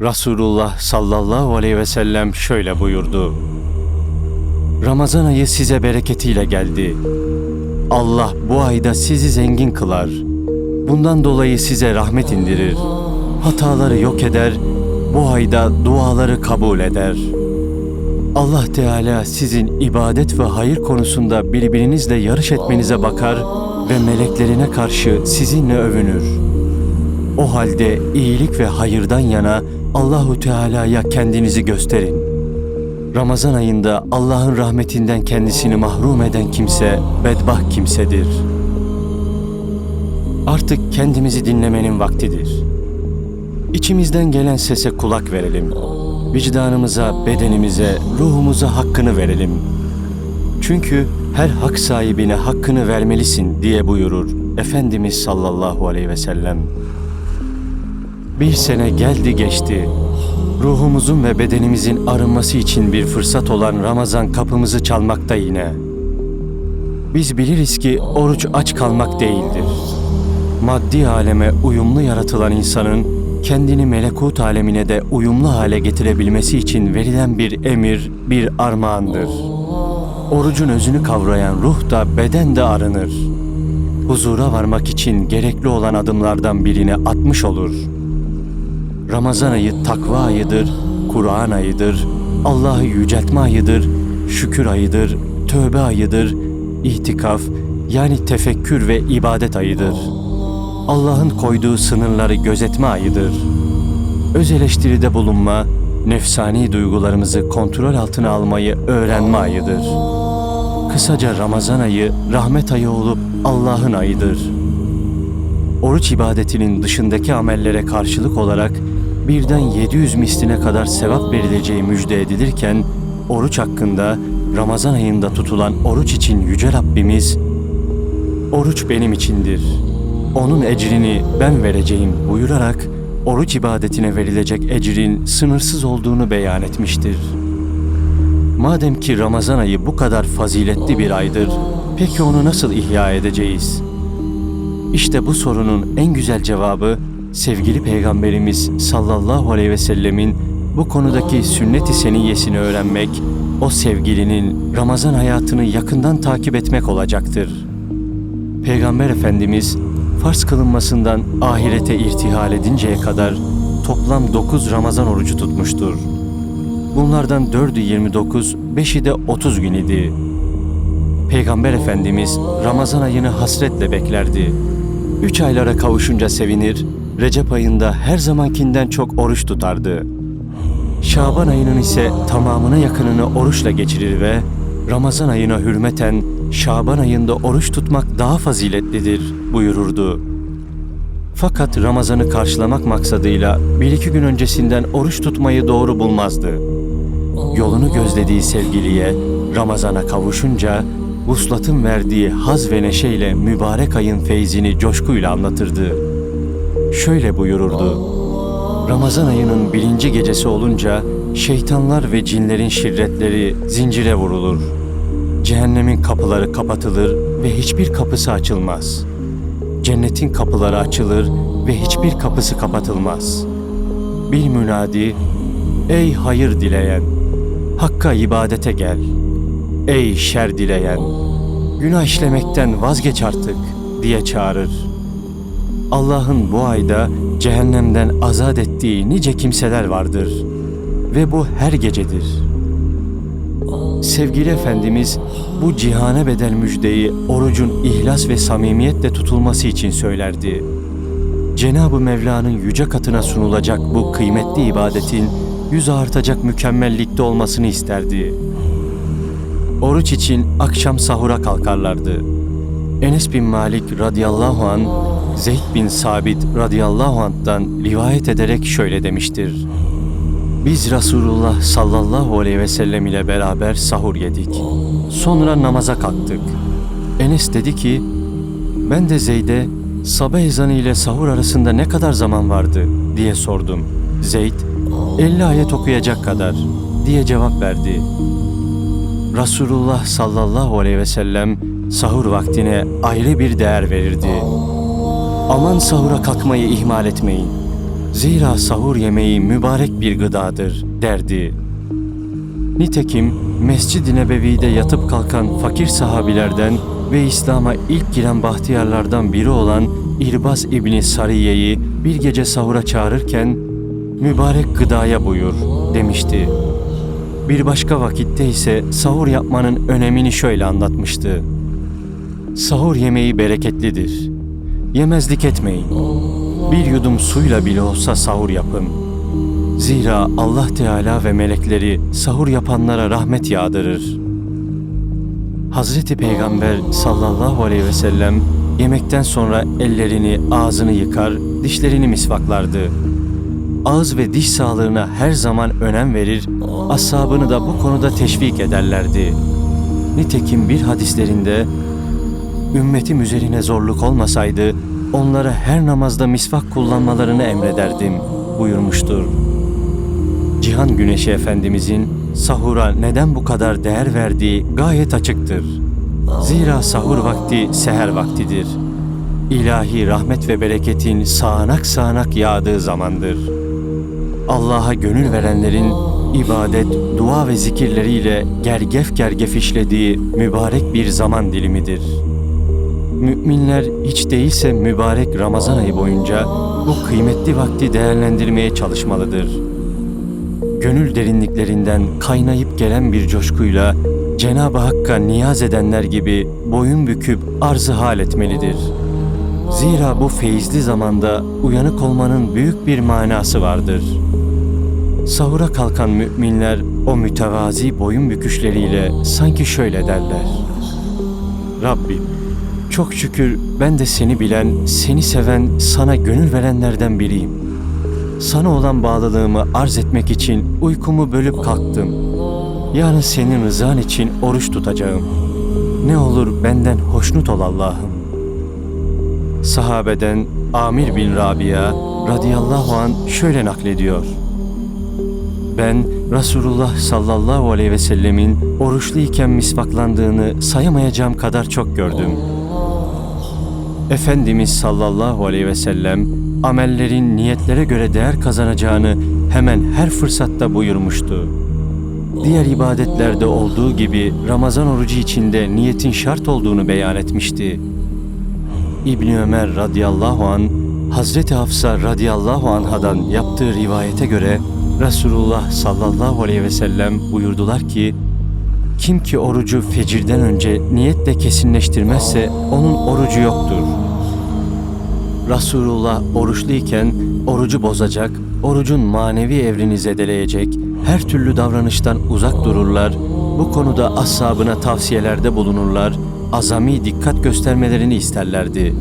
Resulullah sallallahu aleyhi ve sellem şöyle buyurdu. Ramazan ayı size bereketiyle geldi. Allah bu ayda sizi zengin kılar. Bundan dolayı size rahmet indirir. Hataları yok eder. Bu ayda duaları kabul eder. Allah Teala sizin ibadet ve hayır konusunda birbirinizle yarış etmenize bakar ve meleklerine karşı sizinle övünür. O halde iyilik ve hayırdan yana Allahu Teala'ya kendinizi gösterin. Ramazan ayında Allah'ın rahmetinden kendisini mahrum eden kimse bedbaht kimsedir. Artık kendimizi dinlemenin vaktidir. İçimizden gelen sese kulak verelim. Vicdanımıza, bedenimize, ruhumuza hakkını verelim. Çünkü her hak sahibine hakkını vermelisin diye buyurur Efendimiz sallallahu aleyhi ve sellem. Bir sene geldi geçti. Ruhumuzun ve bedenimizin arınması için bir fırsat olan Ramazan kapımızı çalmakta yine. Biz biliriz ki oruç aç kalmak değildir. Maddi aleme uyumlu yaratılan insanın kendini melekut alemine de uyumlu hale getirebilmesi için verilen bir emir, bir armağandır. Orucun özünü kavrayan ruh da beden de arınır. Huzura varmak için gerekli olan adımlardan birini atmış olur. Ramazan ayı takva ayıdır, Kur'an ayıdır, Allah'ı yüceltme ayıdır, şükür ayıdır, tövbe ayıdır, itikaf yani tefekkür ve ibadet ayıdır. Allah'ın koyduğu sınırları gözetme ayıdır. Öz eleştiride bulunma, nefsani duygularımızı kontrol altına almayı öğrenme ayıdır. Kısaca Ramazan ayı rahmet ayı olup Allah'ın ayıdır. Oruç ibadetinin dışındaki amellere karşılık olarak birden 700 misline kadar sevap verileceği müjde edilirken oruç hakkında Ramazan ayında tutulan oruç için yüce Rabbimiz oruç benim içindir. Onun ecrini ben vereceğim buyurarak oruç ibadetine verilecek ecrin sınırsız olduğunu beyan etmiştir. Madem ki Ramazan ayı bu kadar faziletli bir aydır, peki onu nasıl ihya edeceğiz? İşte bu sorunun en güzel cevabı sevgili Peygamberimiz sallallahu aleyhi ve sellemin bu konudaki sünnet-i seniyyesini öğrenmek, o sevgilinin Ramazan hayatını yakından takip etmek olacaktır. Peygamber Efendimiz farz kılınmasından ahirete irtihal edinceye kadar toplam 9 Ramazan orucu tutmuştur. Bunlardan 4'ü 29, 5'i de 30 gün idi. Peygamber Efendimiz Ramazan ayını hasretle beklerdi. Üç aylara kavuşunca sevinir, Recep ayında her zamankinden çok oruç tutardı. Şaban ayının ise tamamına yakınını oruçla geçirir ve Ramazan ayına hürmeten Şaban ayında oruç tutmak daha faziletlidir buyururdu. Fakat Ramazan'ı karşılamak maksadıyla bir iki gün öncesinden oruç tutmayı doğru bulmazdı. Yolunu gözlediği sevgiliye Ramazan'a kavuşunca vuslatın verdiği haz ve neşeyle mübarek ayın feyzini coşkuyla anlatırdı. Şöyle buyururdu. Ramazan ayının birinci gecesi olunca şeytanlar ve cinlerin şirretleri zincire vurulur. Cehennemin kapıları kapatılır ve hiçbir kapısı açılmaz. Cennetin kapıları açılır ve hiçbir kapısı kapatılmaz. Bir münadi, ey hayır dileyen, Hakka ibadete gel. Ey şer dileyen, günah işlemekten vazgeç artık diye çağırır. Allah'ın bu ayda cehennemden azat ettiği nice kimseler vardır ve bu her gecedir. Sevgili Efendimiz bu cihane bedel müjdeyi orucun ihlas ve samimiyetle tutulması için söylerdi. Cenab-ı Mevla'nın yüce katına sunulacak bu kıymetli ibadetin yüz artacak mükemmellikte olmasını isterdi. Oruç için akşam sahura kalkarlardı. Enes bin Malik radıyallahu an Zeyd bin Sabit radıyallahu anh'tan rivayet ederek şöyle demiştir. Biz Resulullah sallallahu aleyhi ve sellem ile beraber sahur yedik. Sonra namaza kalktık. Enes dedi ki, ben de Zeyd'e sabah ezanı ile sahur arasında ne kadar zaman vardı diye sordum. Zeyd, 50 ayet okuyacak kadar diye cevap verdi. Resulullah sallallahu aleyhi ve sellem sahur vaktine ayrı bir değer verirdi. Aman sahura kalkmayı ihmal etmeyin. Zira sahur yemeği mübarek bir gıdadır derdi. Nitekim Mescid-i Nebevi'de yatıp kalkan fakir sahabilerden ve İslam'a ilk giren bahtiyarlardan biri olan İrbaz İbni Sariye'yi bir gece sahura çağırırken mübarek gıdaya buyur demişti. Bir başka vakitte ise sahur yapmanın önemini şöyle anlatmıştı. Sahur yemeği bereketlidir. Yemezlik etmeyin. Bir yudum suyla bile olsa sahur yapın. Zira Allah Teala ve melekleri sahur yapanlara rahmet yağdırır. Hazreti Peygamber sallallahu aleyhi ve sellem yemekten sonra ellerini, ağzını yıkar, dişlerini misvaklardı. Ağız ve diş sağlığına her zaman önem verir, ashabını da bu konuda teşvik ederlerdi. Nitekim bir hadislerinde ümmetim üzerine zorluk olmasaydı onlara her namazda misvak kullanmalarını emrederdim buyurmuştur. Cihan Güneşi Efendimizin sahura neden bu kadar değer verdiği gayet açıktır. Zira sahur vakti seher vaktidir. İlahi rahmet ve bereketin sağanak sağanak yağdığı zamandır. Allah'a gönül verenlerin ibadet, dua ve zikirleriyle gergef gergef işlediği mübarek bir zaman dilimidir. Müminler hiç değilse mübarek Ramazan ayı boyunca bu kıymetli vakti değerlendirmeye çalışmalıdır. Gönül derinliklerinden kaynayıp gelen bir coşkuyla Cenab-ı Hakk'a niyaz edenler gibi boyun büküp arzı hal etmelidir. Zira bu feyizli zamanda uyanık olmanın büyük bir manası vardır. Sahura kalkan müminler o mütevazi boyun büküşleriyle sanki şöyle derler. Rabbim çok şükür ben de seni bilen, seni seven, sana gönül verenlerden biriyim. Sana olan bağlılığımı arz etmek için uykumu bölüp kalktım. Yarın senin rızan için oruç tutacağım. Ne olur benden hoşnut ol Allah'ım. Sahabeden Amir bin Rabia radıyallahu an şöyle naklediyor. Ben Resulullah sallallahu aleyhi ve sellemin oruçluyken misvaklandığını sayamayacağım kadar çok gördüm. Efendimiz sallallahu aleyhi ve sellem amellerin niyetlere göre değer kazanacağını hemen her fırsatta buyurmuştu. Diğer ibadetlerde olduğu gibi Ramazan orucu içinde niyetin şart olduğunu beyan etmişti. İbni Ömer radıyallahu an Hazreti Hafsa radıyallahu anhadan yaptığı rivayete göre Resulullah sallallahu aleyhi ve sellem buyurdular ki kim ki orucu fecirden önce niyetle kesinleştirmezse onun orucu yoktur. Resulullah oruçluyken orucu bozacak, orucun manevi evrini zedeleyecek, her türlü davranıştan uzak dururlar, bu konuda ashabına tavsiyelerde bulunurlar, azami dikkat göstermelerini isterlerdi.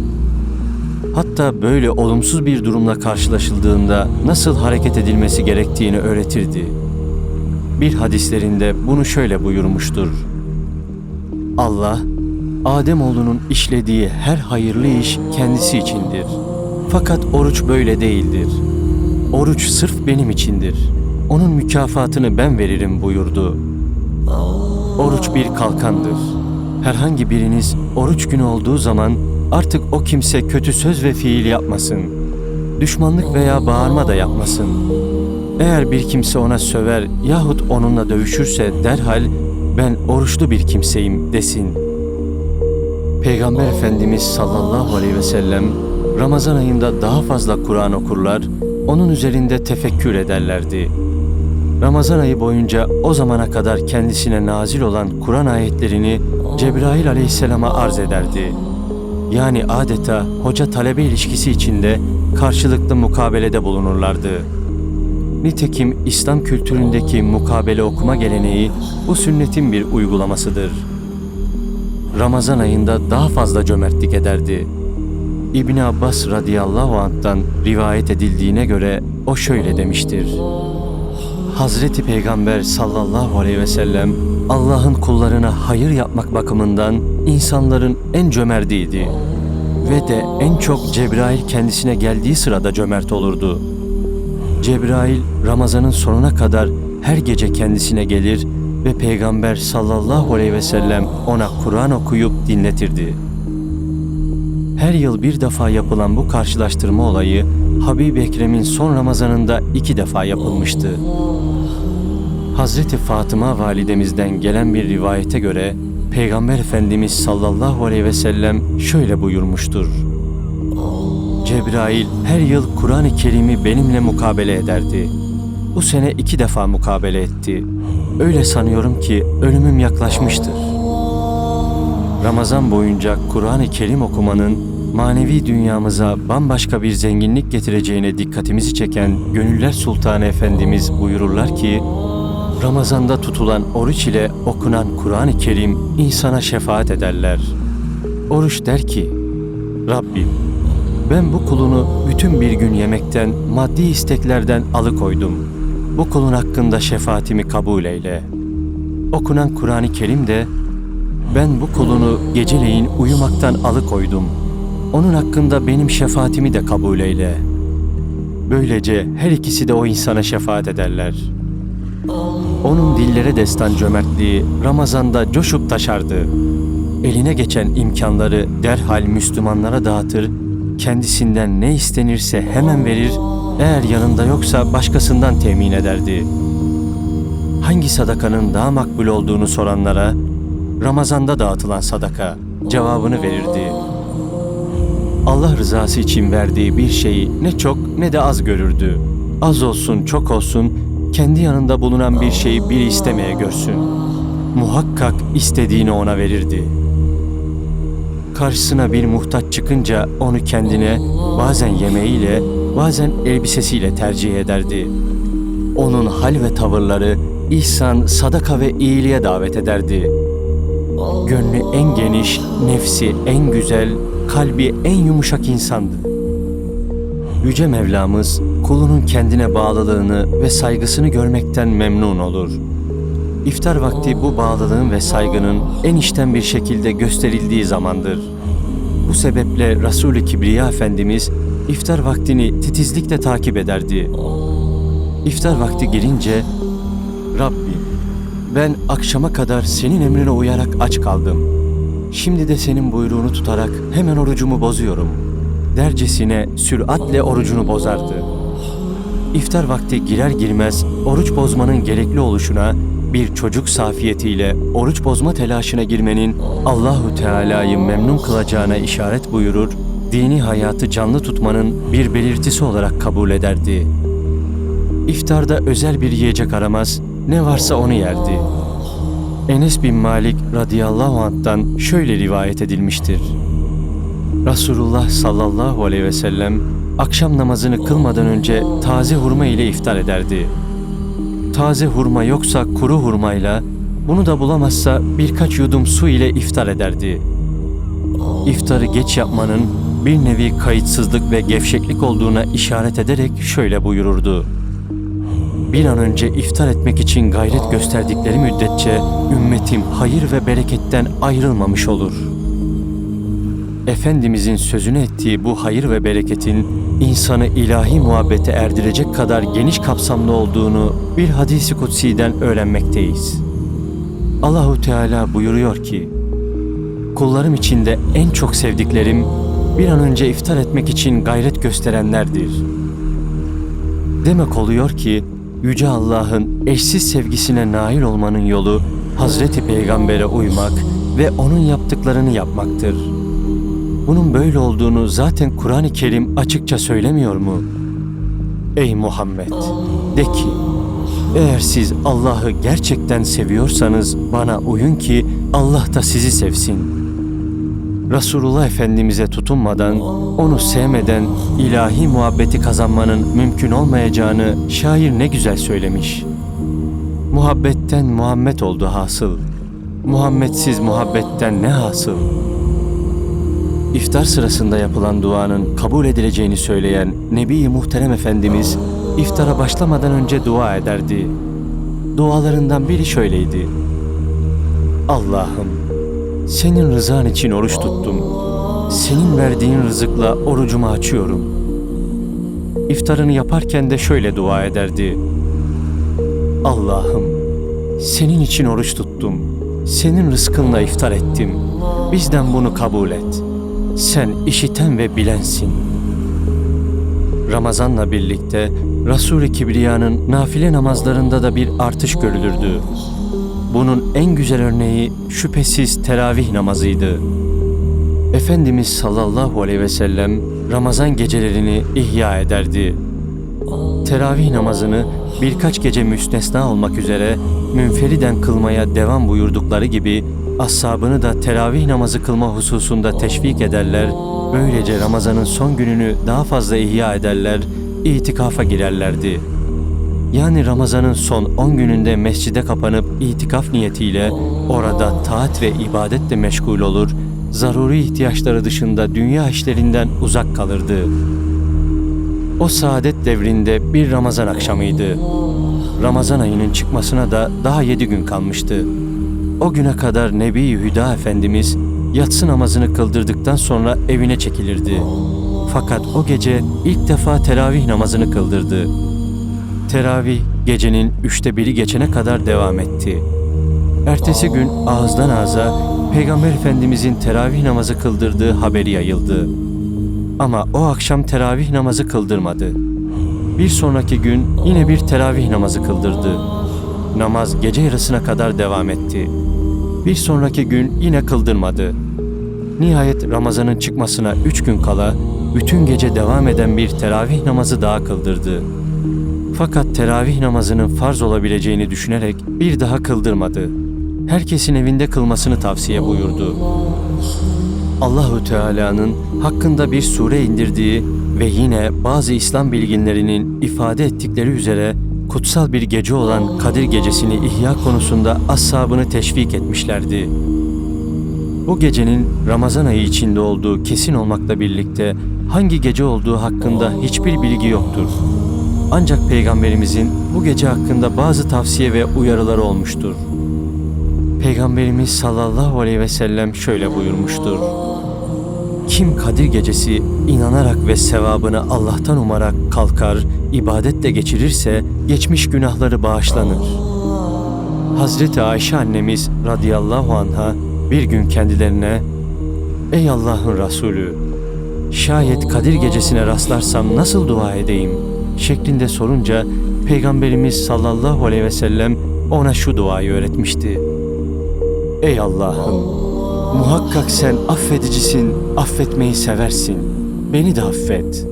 Hatta böyle olumsuz bir durumla karşılaşıldığında nasıl hareket edilmesi gerektiğini öğretirdi. Bir hadislerinde bunu şöyle buyurmuştur. Allah, Ademoğlunun işlediği her hayırlı iş kendisi içindir. Fakat oruç böyle değildir. Oruç sırf benim içindir. Onun mükafatını ben veririm buyurdu. Oruç bir kalkandır. Herhangi biriniz oruç günü olduğu zaman artık o kimse kötü söz ve fiil yapmasın. Düşmanlık veya bağırma da yapmasın. Eğer bir kimse ona söver yahut onunla dövüşürse derhal ben oruçlu bir kimseyim desin. Peygamber Efendimiz sallallahu aleyhi ve sellem Ramazan ayında daha fazla Kur'an okurlar, onun üzerinde tefekkür ederlerdi. Ramazan ayı boyunca o zamana kadar kendisine nazil olan Kur'an ayetlerini Cebrail aleyhisselama arz ederdi. Yani adeta hoca talebe ilişkisi içinde karşılıklı mukabelede bulunurlardı. Nitekim İslam kültüründeki mukabele okuma geleneği bu sünnetin bir uygulamasıdır. Ramazan ayında daha fazla cömertlik ederdi. İbn Abbas radıyallahu anh'tan rivayet edildiğine göre o şöyle demiştir. Hazreti Peygamber sallallahu aleyhi ve sellem Allah'ın kullarına hayır yapmak bakımından insanların en cömertiydi ve de en çok Cebrail kendisine geldiği sırada cömert olurdu. Cebrail Ramazan'ın sonuna kadar her gece kendisine gelir ve Peygamber sallallahu aleyhi ve sellem ona Kur'an okuyup dinletirdi. Her yıl bir defa yapılan bu karşılaştırma olayı Habib-i Ekrem'in son Ramazanında iki defa yapılmıştı. Hazreti Fatıma validemizden gelen bir rivayete göre Peygamber Efendimiz sallallahu aleyhi ve sellem şöyle buyurmuştur. Cebrail her yıl Kur'an-ı Kerim'i benimle mukabele ederdi. Bu sene iki defa mukabele etti. Öyle sanıyorum ki ölümüm yaklaşmıştır. Ramazan boyunca Kur'an-ı Kerim okumanın manevi dünyamıza bambaşka bir zenginlik getireceğine dikkatimizi çeken Gönüller Sultanı Efendimiz buyururlar ki, Ramazanda tutulan oruç ile okunan Kur'an-ı Kerim insana şefaat ederler. Oruç der ki, Rabbim ben bu kulunu bütün bir gün yemekten, maddi isteklerden alıkoydum. Bu kulun hakkında şefaatimi kabul eyle. Okunan Kur'an-ı Kerim de ben bu kulunu geceleyin uyumaktan alıkoydum. Onun hakkında benim şefaatimi de kabul eyle. Böylece her ikisi de o insana şefaat ederler. Onun dillere destan cömertliği Ramazan'da coşup taşardı. Eline geçen imkanları derhal Müslümanlara dağıtır, kendisinden ne istenirse hemen verir, eğer yanında yoksa başkasından temin ederdi. Hangi sadakanın daha makbul olduğunu soranlara, Ramazan'da dağıtılan sadaka cevabını verirdi. Allah rızası için verdiği bir şeyi ne çok ne de az görürdü. Az olsun çok olsun kendi yanında bulunan bir şeyi biri istemeye görsün. Muhakkak istediğini ona verirdi. Karşısına bir muhtaç çıkınca onu kendine bazen yemeğiyle bazen elbisesiyle tercih ederdi. Onun hal ve tavırları ihsan, sadaka ve iyiliğe davet ederdi. Gönlü en geniş, nefsi en güzel, kalbi en yumuşak insandı. Yüce Mevlamız kulunun kendine bağlılığını ve saygısını görmekten memnun olur. İftar vakti bu bağlılığın ve saygının en içten bir şekilde gösterildiği zamandır. Bu sebeple Resul-i Kibriya Efendimiz iftar vaktini titizlikle takip ederdi. İftar vakti girince Rabbim ben akşama kadar senin emrine uyarak aç kaldım. Şimdi de senin buyruğunu tutarak hemen orucumu bozuyorum. Dercesine süratle orucunu bozardı. İftar vakti girer girmez oruç bozmanın gerekli oluşuna bir çocuk safiyetiyle oruç bozma telaşına girmenin Allahu Teala'yı memnun kılacağına işaret buyurur, dini hayatı canlı tutmanın bir belirtisi olarak kabul ederdi. İftarda özel bir yiyecek aramaz, ne varsa onu yerdi. Enes bin Malik radıyallahu anh'tan şöyle rivayet edilmiştir. Resulullah sallallahu aleyhi ve sellem akşam namazını kılmadan önce taze hurma ile iftar ederdi. Taze hurma yoksa kuru hurmayla, bunu da bulamazsa birkaç yudum su ile iftar ederdi. İftarı geç yapmanın bir nevi kayıtsızlık ve gevşeklik olduğuna işaret ederek şöyle buyururdu. Bir an önce iftar etmek için gayret gösterdikleri müddetçe ümmetim hayır ve bereketten ayrılmamış olur.'' Efendimizin sözünü ettiği bu hayır ve bereketin insanı ilahi muhabbete erdirecek kadar geniş kapsamlı olduğunu bir hadisi kutsi'den öğrenmekteyiz. Allahu Teala buyuruyor ki: Kullarım içinde en çok sevdiklerim bir an önce iftar etmek için gayret gösterenlerdir. Demek oluyor ki yüce Allah'ın eşsiz sevgisine nail olmanın yolu Hazreti Peygamber'e uymak ve onun yaptıklarını yapmaktır. Bunun böyle olduğunu zaten Kur'an-ı Kerim açıkça söylemiyor mu? Ey Muhammed! De ki, eğer siz Allah'ı gerçekten seviyorsanız bana uyun ki Allah da sizi sevsin. Resulullah Efendimiz'e tutunmadan, onu sevmeden ilahi muhabbeti kazanmanın mümkün olmayacağını şair ne güzel söylemiş. Muhabbetten Muhammed oldu hasıl. Muhammedsiz muhabbetten ne hasıl? İftar sırasında yapılan duanın kabul edileceğini söyleyen Nebi-i Muhterem Efendimiz iftara başlamadan önce dua ederdi. Dualarından biri şöyleydi. Allah'ım senin rızan için oruç tuttum. Senin verdiğin rızıkla orucumu açıyorum. İftarını yaparken de şöyle dua ederdi. Allah'ım senin için oruç tuttum. Senin rızkınla iftar ettim. Bizden bunu kabul et.'' Sen işiten ve bilensin. Ramazanla birlikte Resul-i Kibriya'nın nafile namazlarında da bir artış görülürdü. Bunun en güzel örneği şüphesiz teravih namazıydı. Efendimiz sallallahu aleyhi ve sellem Ramazan gecelerini ihya ederdi. Teravih namazını birkaç gece müstesna olmak üzere münferiden kılmaya devam buyurdukları gibi ashabını da teravih namazı kılma hususunda teşvik ederler. Böylece Ramazan'ın son gününü daha fazla ihya ederler, itikafa girerlerdi. Yani Ramazan'ın son 10 gününde mescide kapanıp itikaf niyetiyle orada taat ve ibadetle meşgul olur, zaruri ihtiyaçları dışında dünya işlerinden uzak kalırdı. O saadet devrinde bir Ramazan akşamıydı. Ramazan ayının çıkmasına da daha yedi gün kalmıştı. O güne kadar Nebi Hüda Efendimiz yatsı namazını kıldırdıktan sonra evine çekilirdi. Fakat o gece ilk defa teravih namazını kıldırdı. Teravih gecenin üçte biri geçene kadar devam etti. Ertesi gün ağızdan ağza Peygamber Efendimizin teravih namazı kıldırdığı haberi yayıldı. Ama o akşam teravih namazı kıldırmadı. Bir sonraki gün yine bir teravih namazı kıldırdı. Namaz gece yarısına kadar devam etti. Bir sonraki gün yine kıldırmadı. Nihayet Ramazan'ın çıkmasına üç gün kala bütün gece devam eden bir teravih namazı daha kıldırdı. Fakat teravih namazının farz olabileceğini düşünerek bir daha kıldırmadı. Herkesin evinde kılmasını tavsiye buyurdu. Allahü Teala'nın hakkında bir sure indirdiği ve yine bazı İslam bilginlerinin ifade ettikleri üzere kutsal bir gece olan Kadir Gecesi'ni ihya konusunda ashabını teşvik etmişlerdi. Bu gecenin Ramazan ayı içinde olduğu kesin olmakla birlikte hangi gece olduğu hakkında hiçbir bilgi yoktur. Ancak Peygamberimizin bu gece hakkında bazı tavsiye ve uyarıları olmuştur. Peygamberimiz sallallahu aleyhi ve sellem şöyle buyurmuştur. Kim Kadir gecesi inanarak ve sevabını Allah'tan umarak kalkar, ibadetle geçirirse geçmiş günahları bağışlanır. Hazreti Ayşe annemiz radıyallahu anha bir gün kendilerine Ey Allah'ın Resulü şayet Kadir gecesine rastlarsam nasıl dua edeyim şeklinde sorunca Peygamberimiz sallallahu aleyhi ve sellem ona şu duayı öğretmişti. Ey Allah'ım muhakkak sen affedicisin, affetmeyi seversin. Beni de affet.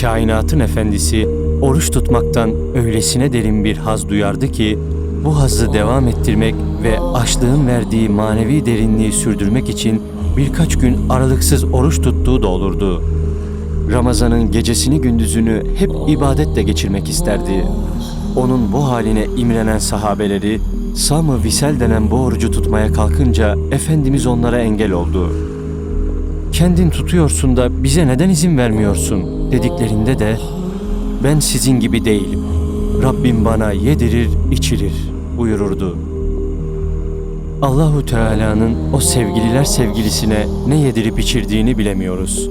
Kainatın efendisi oruç tutmaktan öylesine derin bir haz duyardı ki bu hazzı devam ettirmek ve açlığın verdiği manevi derinliği sürdürmek için birkaç gün aralıksız oruç tuttuğu da olurdu. Ramazan'ın gecesini gündüzünü hep ibadetle geçirmek isterdi. Onun bu haline imrenen sahabeleri Sam-ı Visel denen bu orucu tutmaya kalkınca Efendimiz onlara engel oldu. Kendin tutuyorsun da bize neden izin vermiyorsun dediklerinde de ben sizin gibi değilim. Rabbim bana yedirir, içirir buyururdu. Allahu Teala'nın o sevgililer sevgilisine ne yedirip içirdiğini bilemiyoruz.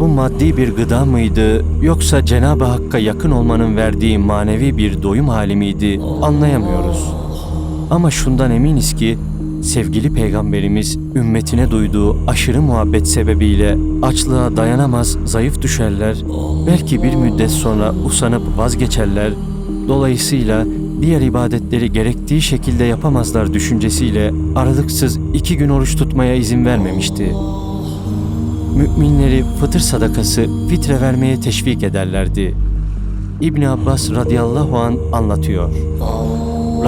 Bu maddi bir gıda mıydı yoksa Cenab-ı Hakk'a yakın olmanın verdiği manevi bir doyum hali miydi anlayamıyoruz. Ama şundan eminiz ki sevgili peygamberimiz ümmetine duyduğu aşırı muhabbet sebebiyle açlığa dayanamaz, zayıf düşerler, belki bir müddet sonra usanıp vazgeçerler. Dolayısıyla diğer ibadetleri gerektiği şekilde yapamazlar düşüncesiyle aralıksız iki gün oruç tutmaya izin vermemişti. Müminleri fıtır sadakası fitre vermeye teşvik ederlerdi. İbn Abbas radıyallahu an anlatıyor.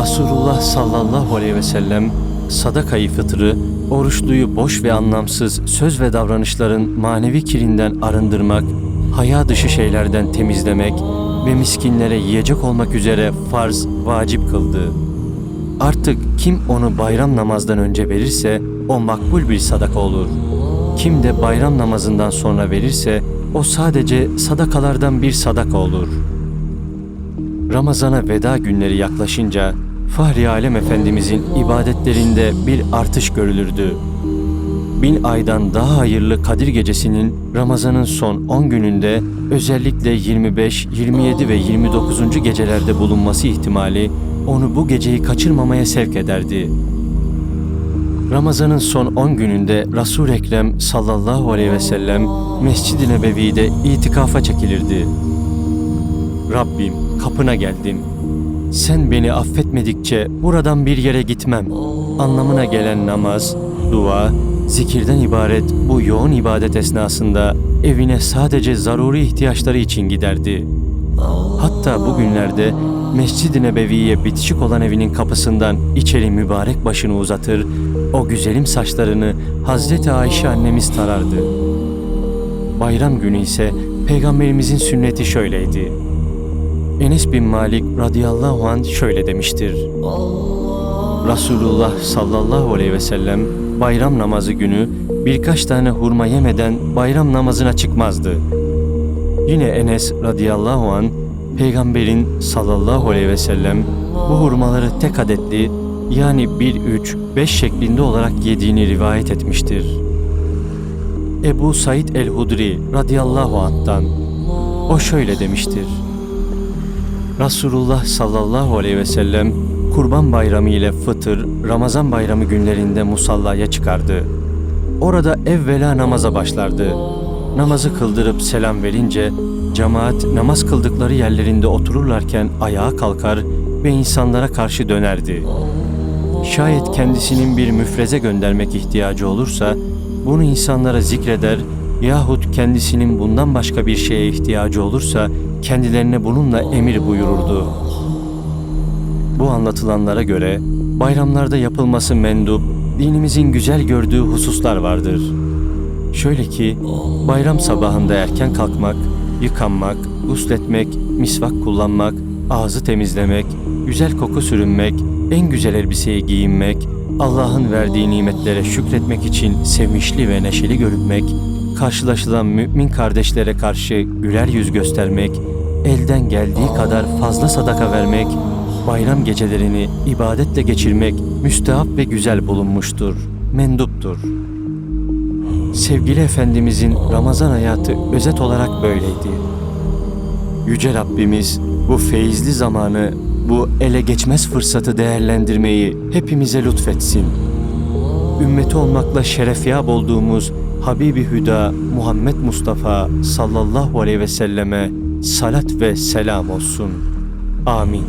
Resulullah sallallahu aleyhi ve sellem sadakayı fıtrı, oruçluyu boş ve anlamsız söz ve davranışların manevi kirinden arındırmak, haya dışı şeylerden temizlemek ve miskinlere yiyecek olmak üzere farz, vacip kıldı. Artık kim onu bayram namazdan önce verirse o makbul bir sadaka olur. Kim de bayram namazından sonra verirse o sadece sadakalardan bir sadaka olur. Ramazana veda günleri yaklaşınca Fahri Alem Efendimizin ibadetlerinde bir artış görülürdü. Bin aydan daha hayırlı Kadir Gecesi'nin Ramazan'ın son 10 gününde özellikle 25, 27 ve 29. gecelerde bulunması ihtimali onu bu geceyi kaçırmamaya sevk ederdi. Ramazan'ın son 10 gününde Resul Ekrem sallallahu aleyhi ve sellem Mescid-i Nebevi'de itikafa çekilirdi. Rabbim kapına geldim. Sen beni affetmedikçe buradan bir yere gitmem. Anlamına gelen namaz, dua, zikirden ibaret bu yoğun ibadet esnasında evine sadece zaruri ihtiyaçları için giderdi. Hatta bugünlerde Mescid-i Nebevi'ye bitişik olan evinin kapısından içeri mübarek başını uzatır, o güzelim saçlarını Hazreti Ayşe annemiz tarardı. Bayram günü ise Peygamberimizin sünneti şöyleydi. Enes bin Malik radıyallahu anh şöyle demiştir. Resulullah sallallahu aleyhi ve sellem bayram namazı günü birkaç tane hurma yemeden bayram namazına çıkmazdı. Yine Enes radıyallahu an peygamberin sallallahu aleyhi ve sellem bu hurmaları tek adetli yani 1 3 5 şeklinde olarak yediğini rivayet etmiştir. Ebu Said el-Hudri radıyallahu anh'tan o şöyle demiştir. Resulullah sallallahu aleyhi ve sellem Kurban Bayramı ile Fıtır, Ramazan Bayramı günlerinde musallaya çıkardı. Orada evvela namaza başlardı. Namazı kıldırıp selam verince cemaat namaz kıldıkları yerlerinde otururlarken ayağa kalkar ve insanlara karşı dönerdi. Şayet kendisinin bir müfreze göndermek ihtiyacı olursa bunu insanlara zikreder yahut kendisinin bundan başka bir şeye ihtiyacı olursa kendilerine bununla emir buyururdu. Bu anlatılanlara göre bayramlarda yapılması mendup, dinimizin güzel gördüğü hususlar vardır. Şöyle ki bayram sabahında erken kalkmak, yıkanmak, gusletmek, misvak kullanmak, ağzı temizlemek, güzel koku sürünmek, en güzel elbiseyi giyinmek, Allah'ın verdiği nimetlere şükretmek için sevinçli ve neşeli görünmek, karşılaşılan mümin kardeşlere karşı güler yüz göstermek, elden geldiği kadar fazla sadaka vermek, bayram gecelerini ibadetle geçirmek müstehap ve güzel bulunmuştur, menduptur. Sevgili Efendimizin Ramazan hayatı özet olarak böyleydi. Yüce Rabbimiz bu feyizli zamanı, bu ele geçmez fırsatı değerlendirmeyi hepimize lütfetsin. Ümmeti olmakla şerefyab olduğumuz Habibi Hüda Muhammed Mustafa sallallahu aleyhi ve selleme salat ve selam olsun. Amin.